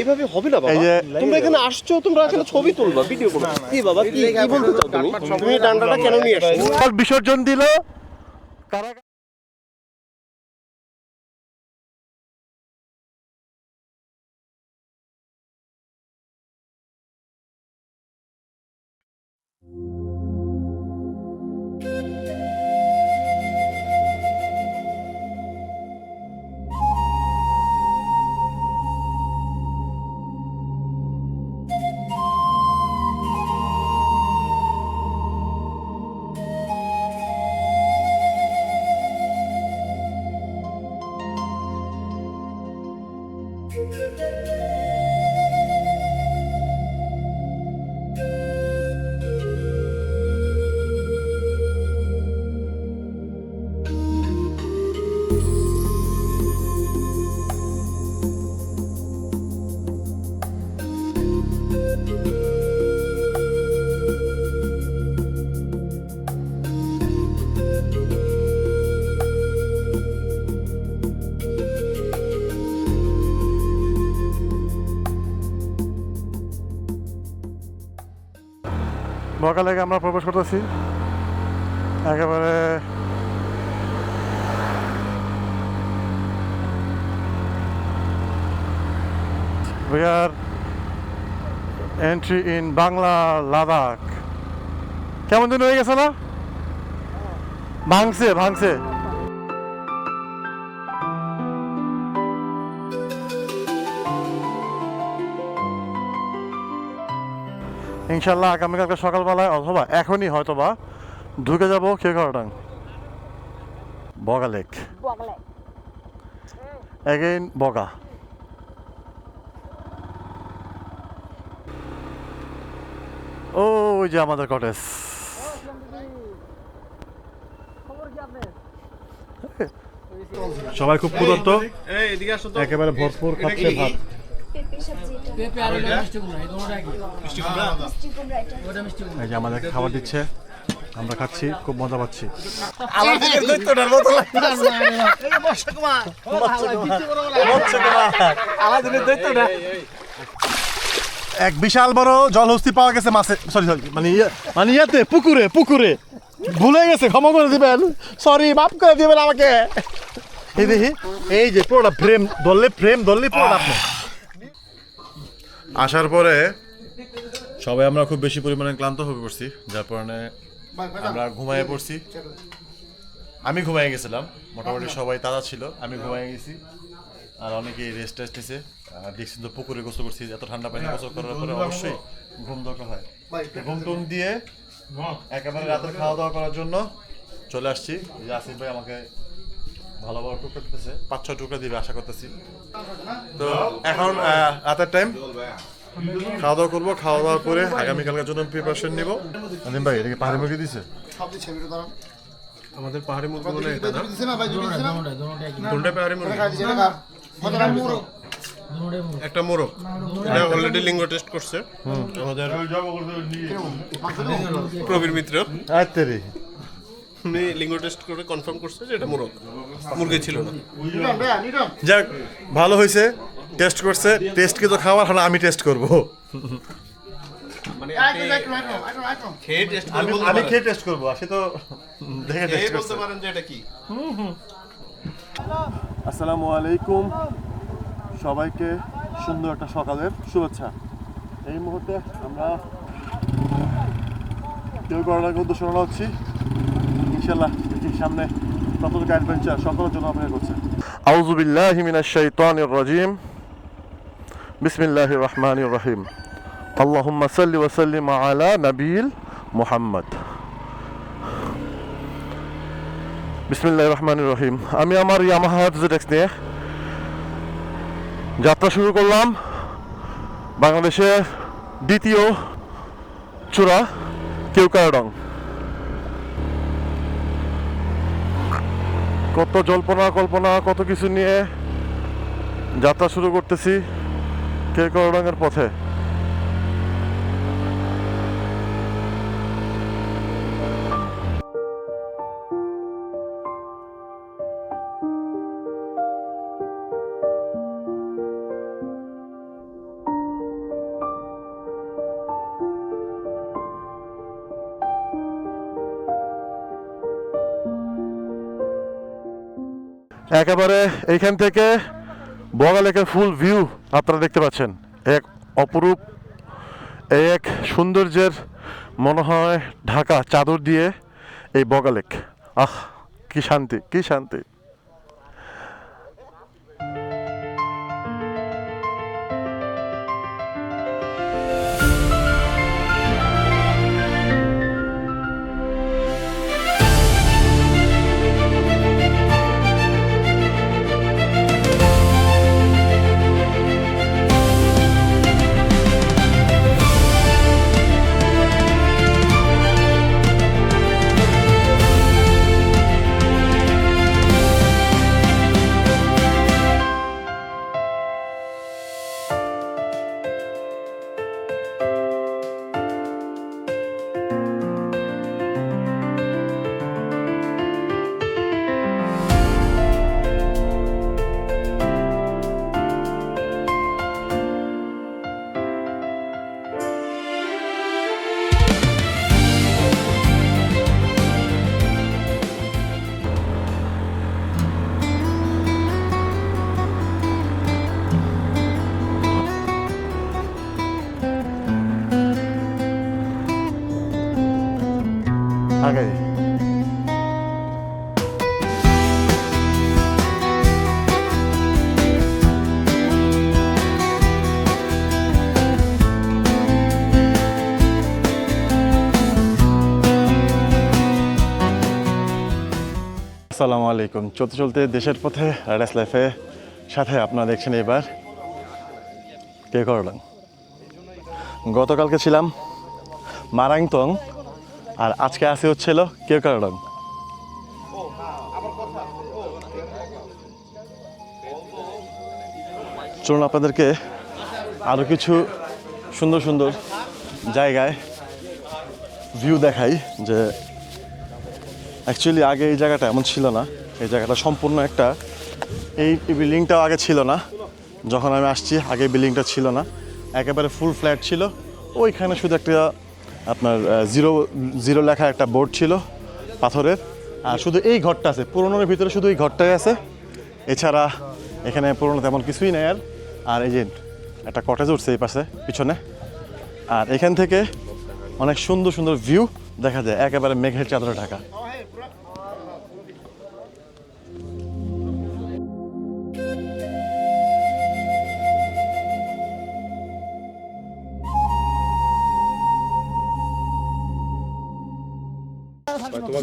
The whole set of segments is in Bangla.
এইভাবে হবে না বাবা। তোমরা এখানে আসছো তোমরা এখানে ছবি তুলবা ভিডিও করবা। কি বাবা কি কি বলতে চাও তুমি? তুমি ডান্ডাটা কেন নিয়ে আসছো? বিসর্জন দিল। বকালেগে আমরা প্রবেশ করতেছি। একেবারে We are entry in Bangla Ladakh কেমন দিন হয়ে গেছে না? ভাঙছে ভাঙছে। ইনশাল্লাহ আগামীকালকে সকালবেলায় অথবা এখনই হয়তো বা ঢুকে যাব খেকরডাং বগা লেক এগেইন বগা। ও ওই যে আমাদের কটেজ। সবাই খুব ক্ষুধার্ত। একেবারে ভরপুর খাচ্ছে ভাত। এই যে আমাদের খাবার দিচ্ছে আমরা খাচ্ছি খুব মজা পাচ্ছি। এক বিশাল বড় জলহস্তি পাওয়া গেছে মাছে সরি সরি মানে ইয়ে মানে ইয়েতে পুকুরে পুকুরে। ভুলে গেছে ক্ষমা করে দিবেন। সরি মাফ করে দিবেন আমাকে। এই দেখি এই যে পুরোটা ফ্রেম ধরলে ফ্রেম ধরলে পুরোটা আপনি আসার পরে সবাই আমরা খুব বেশি পরিমাণে ক্লান্ত হয়ে পড়ছি যার কারণে আমরা ঘুমাইয়ে পড়ছি। আমি ঘুমাই গেছিলাম মোটামুটি সবাই তারা ছিল আমি ঘুমাই গেছি। আর অনেকেই রেস্ট টেস্ট নিছে। আর দেখছি তো পুকুরে গোসল করছি এত ঠান্ডা পানি গোসল করার পরে অবশ্যই ঘুম দরকার হয়। ঘুম টুম দিয়ে একেবারে রাতের খাওয়া দাওয়া করার জন্য চলে আসছি। যে আসিফ ভাই আমাকে ভালো ভালো টুকরা দিতেছে পাঁচ ছয় টুকরা দিবে আশা করতেছি তো এখন রাতের টাইম খাওয়া দাওয়া করব খাওয়া দাওয়ার পরে আগামীকালকের জন্য প্রিপারেশন নিব আদিম ভাই এটাকে পাহাড়ি মুরগি দিছে আমাদের পাহাড়ি মুরগি বলে এটা না দুটো পাহাড়ি মুরগি একটা মোরগ এটা অলরেডি লিঙ্গ টেস্ট করছে আমাদের প্রবীর মিত্র আত্মেরি উনি লিঙ্গ টেস্ট করে কনফার্ম করছে যে এটা মোরগ। মুরগি ছিল না। যাক ভালো হয়েছে টেস্ট করছে টেস্ট কিন্তু খাওয়ার হলে আমি টেস্ট করব। মানে খেয়ে টেস্ট আমি আমি খেয়ে টেস্ট করব আসে তো দেখে টেস্ট করছে। পারেন যে এটা কি। আসসালামু আলাইকুম। সবাইকে সুন্দর একটা সকালের শুভেচ্ছা। এই মুহূর্তে আমরা কেউ করোনাকে উদ্দেশ্য হচ্ছি। ইনশাল্লাহ সামনে কতটুকু অ্যাডভেঞ্চার সকলের জন্য অপেক্ষা করছে। আউযু বিল্লাহি মিনাশ শাইতানির রাজিম। বিসমিল্লাহির রহমানির রহিম। আল্লাহুম্মা সাল্লি আলা নাবিয়িল মুহাম্মদ। বিসমিল্লাহ রহমান রহিম। আমি আমার ইয়ামাহা জেডেক্স নিয়ে যাত্রা শুরু করলাম। বাংলাদেশের দ্বিতীয় চূড়া কেউকারডং কত জল্পনা কল্পনা কত কিছু নিয়ে যাত্রা শুরু করতেছি কে কেউকারডংয়ের পথে। একেবারে এইখান থেকে বগালেকের ফুল ভিউ আপনারা দেখতে পাচ্ছেন। এক অপরূপ, এক সৌন্দর্যের মনে হয় ঢাকা চাদর দিয়ে এই বগালেক। আহ, কি শান্তি কি শান্তি। আগে আসসালামু আলাইকুম। চলতে চলতে দেশের পথে রাইডাস লাইফে সাথে আপনারা দেখছেন এবার কে করলাম গতকালকে ছিলাম মারাংতং আর আজকে আসি হচ্ছিল কে করলাম চলুন আপনাদেরকে আরও কিছু সুন্দর সুন্দর জায়গায় ভিউ দেখাই যে অ্যাকচুয়ালি আগে এই জায়গাটা এমন ছিল না। এই জায়গাটা সম্পূর্ণ একটা এই বিল্ডিংটাও আগে ছিল না। যখন আমি আসছি, আগে বিল্ডিংটা ছিল না। একেবারে ফুল ফ্ল্যাট ছিল। ওইখানে শুধু একটা আপনার জিরো জিরো লেখা একটা বোর্ড ছিল পাথরের। আর শুধু এই ঘরটা আছে, পুরোনোর ভিতরে শুধু এই ঘরটাই আছে। এছাড়া এখানে পুরোনো তেমন কিছুই নেই আর। আর এই যে একটা কটেজ উঠছে এই পাশে, পিছনে। আর এখান থেকে অনেক সুন্দর সুন্দর ভিউ দেখা যায়, একেবারে মেঘের চাদরে ঢাকা।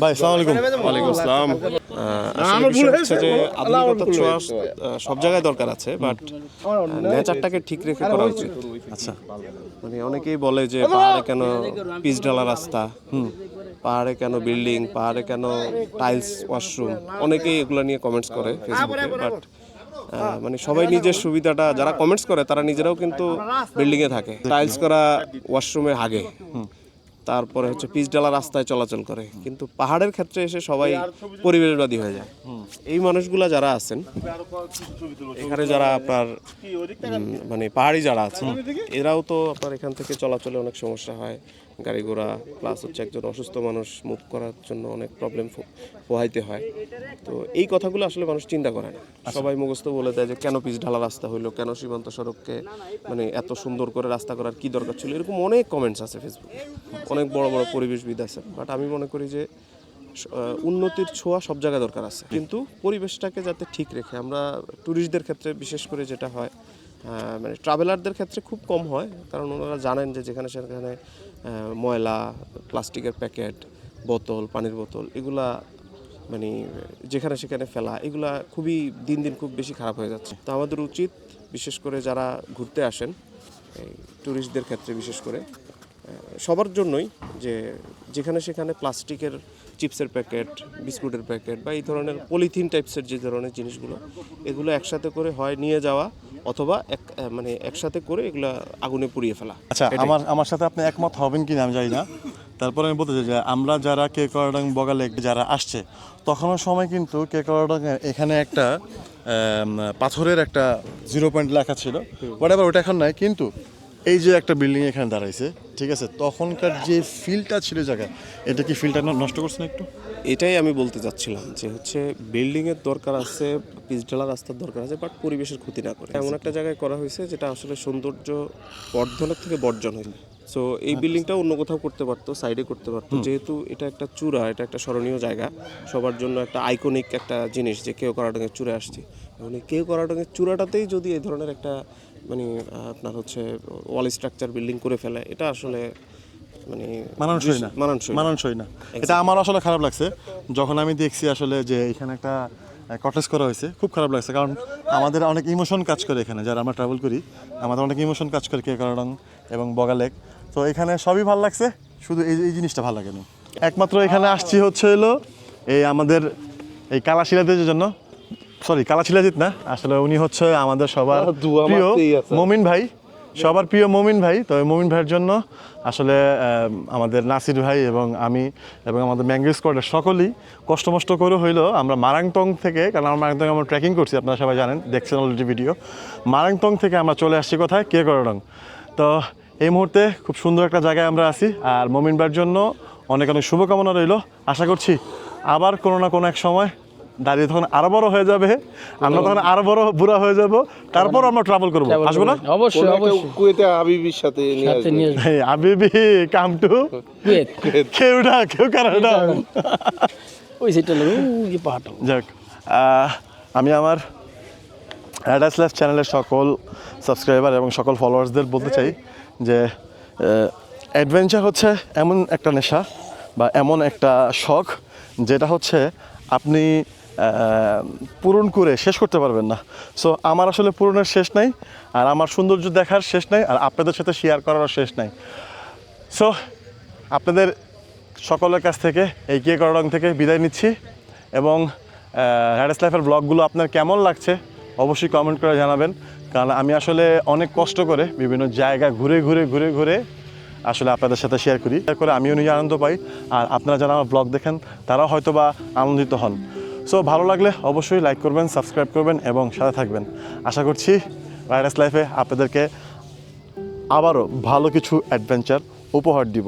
ভাই আলাইকুম। ওয়ালাইকুম আসসালাম। যে আধুনিকতার ছোঁয়া সব জায়গায় দরকার আছে বাট নেচারটাকে ঠিক রেখে করা উচিত। আচ্ছা। মানে অনেকেই বলে যে পাহাড়ে কেন পিচ ঢালা রাস্তা পাহাড়ে কেন বিল্ডিং পাহাড়ে কেন টাইলস ওয়াশরুম অনেকেই এগুলো নিয়ে কমেন্টস করে ফেসবুকে বাট মানে সবাই নিজের সুবিধাটা যারা কমেন্টস করে তারা নিজেরাও কিন্তু বিল্ডিংয়ে থাকে। টাইলস করা ওয়াশরুমে হাগে তারপরে হচ্ছে পিচ ডালা রাস্তায় চলাচল করে। কিন্তু পাহাড়ের ক্ষেত্রে এসে সবাই পরিবেশবাদী হয়ে যায়। এই মানুষগুলা যারা আছেন এখানে যারা আপনার মানে পাহাড়ি যারা আছেন এরাও তো আপনার এখান থেকে চলাচলে অনেক সমস্যা হয়। গাড়ি ঘোড়া প্লাস হচ্ছে একজন অসুস্থ মানুষ মুভ করার জন্য অনেক প্রবলেম পোহাইতে হয়। তো এই কথাগুলো আসলে মানুষ চিন্তা করে না। সবাই মুখস্থ বলে দেয় যে কেন পিচ ঢালা রাস্তা হইল? কেন সীমান্ত সড়ককে মানে এত সুন্দর করে রাস্তা করার কি দরকার ছিল? এরকম অনেক কমেন্টস আছে ফেসবুকে অনেক বড় বড় পরিবেশবিদ আছে। বাট আমি মনে করি যে উন্নতির ছোঁয়া সব জায়গায় দরকার আছে। কিন্তু পরিবেশটাকে যাতে ঠিক রেখে আমরা ট্যুরিস্টদের ক্ষেত্রে বিশেষ করে যেটা হয় মানে ট্রাভেলারদের ক্ষেত্রে খুব কম হয়। কারণ ওনারা জানেন যে যেখানে সেখানে ময়লা, প্লাস্টিকের প্যাকেট, বোতল, পানির বোতল, এগুলা মানে যেখানে সেখানে ফেলা, এগুলা খুবই দিন দিন খুব বেশি খারাপ হয়ে যাচ্ছে। তো আমাদের উচিত, বিশেষ করে যারা ঘুরতে আসেন ট্যুরিস্টদের ক্ষেত্রে বিশেষ করে সবার জন্যই যে যেখানে সেখানে প্লাস্টিকের চিপসের প্যাকেট বিস্কুটের প্যাকেট বা এই ধরনের পলিথিন টাইপসের যে ধরনের জিনিসগুলো এগুলো একসাথে করে হয় নিয়ে যাওয়া অথবা এক মানে একসাথে করে এগুলো আগুনে পুড়িয়ে ফেলা। আচ্ছা আমার আমার সাথে আপনি একমত হবেন কি না আমি জানি না। তারপরে আমি বলতে চাই যে আমরা যারা কে করডাং বগালে যারা আসছে তখনও সময় কিন্তু কে করডাং এখানে একটা পাথরের একটা জিরো পয়েন্ট লেখা ছিল। হোয়াট এভার ওটা এখন নাই কিন্তু এই যে একটা বিল্ডিং এখানে দাঁড়াইছে ঠিক আছে? তখনকার যে ফিলটা ছিল জায়গা এটা কি ফিলটা নষ্ট করছে না একটু? এটাই আমি বলতে চাচ্ছিলাম যে হচ্ছে বিল্ডিং এর দরকার আছে পিচ ঢালা রাস্তার দরকার আছে বাট পরিবেশের ক্ষতি না করে। এমন একটা জায়গায় করা হয়েছে যেটা আসলে সৌন্দর্য বর্ধনের থেকে বর্জন হয়েছে সো এই বিল্ডিংটা অন্য কোথাও করতে পারতো সাইডে করতে পারতো। যেহেতু এটা একটা চূড়া এটা একটা স্মরণীয় জায়গা সবার জন্য একটা আইকনিক একটা জিনিস যে কেউ করাডাঙ্গের চূড়ে আসছে। এই কেউ করাডাঙ্গের চূড়াটাতেই যদি এই ধরনের একটা মানে আপনার হচ্ছে ওয়াল স্ট্রাকচার বিল্ডিং করে ফেলে এটা আসলে মানে মানানসই না। মানানসই মানানসই না। এটা আমার আসলে খারাপ লাগছে। যখন আমি দেখছি আসলে যে এখানে একটা কটেজ করা হয়েছে খুব খারাপ লাগছে। কারণ আমাদের অনেক ইমোশন কাজ করে এখানে। যারা আমরা ট্রাভেল করি আমাদের অনেক ইমোশন কাজ করে কে কারণ এবং বগালেক তো এখানে সবই ভালো লাগছে। শুধু এই এই জিনিসটা ভালো লাগেনি। একমাত্র এখানে আসছি হচ্ছে হলো এই আমাদের এই কালাশিলাদের জন্য। সরি কালা কালাশিলাজিৎ না? আসলে উনি হচ্ছে আমাদের সবার প্রিয় মারতেই মমিন ভাই সবার প্রিয় মমিন ভাই। তো মমিন ভাইয়ের জন্য আসলে আমাদের নাসির ভাই এবং আমি এবং আমাদের ম্যাঙ্গো স্কোয়াডের সকলেই কষ্ট মষ্ট করে হইল আমরা মারাংতং থেকে কারণ আমরা মারাংতং আমরা ট্রেকিং করছি আপনারা সবাই জানেন দেখছেন অলরেডি ভিডিও মারাংতং থেকে আমরা চলে আসছি কোথায়? কে করডং। তো এই মুহূর্তে খুব সুন্দর একটা জায়গায় আমরা আছি আর মমিন ভাইয়ের জন্য অনেক অনেক শুভকামনা রইল। আশা করছি আবার কোনো না কোনো এক সময় দাঁড়িয়ে তখন আরও বড় হয়ে যাবে আমরা তখন আরও বড় বুড়া হয়ে যাব। তারপর আমরা ট্রাভেল করব। আসব না? অবশ্যই অবশ্যই। কুয়েতে হাবিবির সাথে নিয়ে আবিবি কাম টু কুয়েত। কেউ না কেউ কানাডা ওই সেটা ওই পাহাড়টা যাক আমি আমার অ্যাডাস লাইফ চ্যানেলের সকল সাবস্ক্রাইবার এবং সকল ফলোয়ার্সদের বলতে চাই যে অ্যাডভেঞ্চার হচ্ছে এমন একটা নেশা বা এমন একটা শখ যেটা হচ্ছে আপনি পূরণ করে শেষ করতে পারবেন না। সো আমার আসলে পূরণের শেষ নাই, আর আমার সৌন্দর্য দেখার শেষ নাই, আর আপনাদের সাথে শেয়ার করারও শেষ নাই। সো আপনাদের সকলের কাছ থেকে, এই কে করডং থেকে বিদায় নিচ্ছি, এবং হ্যাডেস লাইফের ব্লগগুলো আপনার কেমন লাগছে অবশ্যই কমেন্ট করে জানাবেন, কারণ আমি আসলে অনেক কষ্ট করে বিভিন্ন জায়গা ঘুরে ঘুরে ঘুরে ঘুরে আসলে আপনাদের সাথে শেয়ার করি। শেয়ার করে আমিও নিজে আনন্দ পাই, আর আপনারা যারা আমার ব্লগ দেখেন, তারাও হয়তো বা আনন্দিত হন। সো ভালো লাগলে অবশ্যই লাইক করবেন সাবস্ক্রাইব করবেন এবং সাথে থাকবেন। আশা করছি ভাইরাস লাইফে আপনাদেরকে আবারও ভালো কিছু অ্যাডভেঞ্চার উপহার দিব।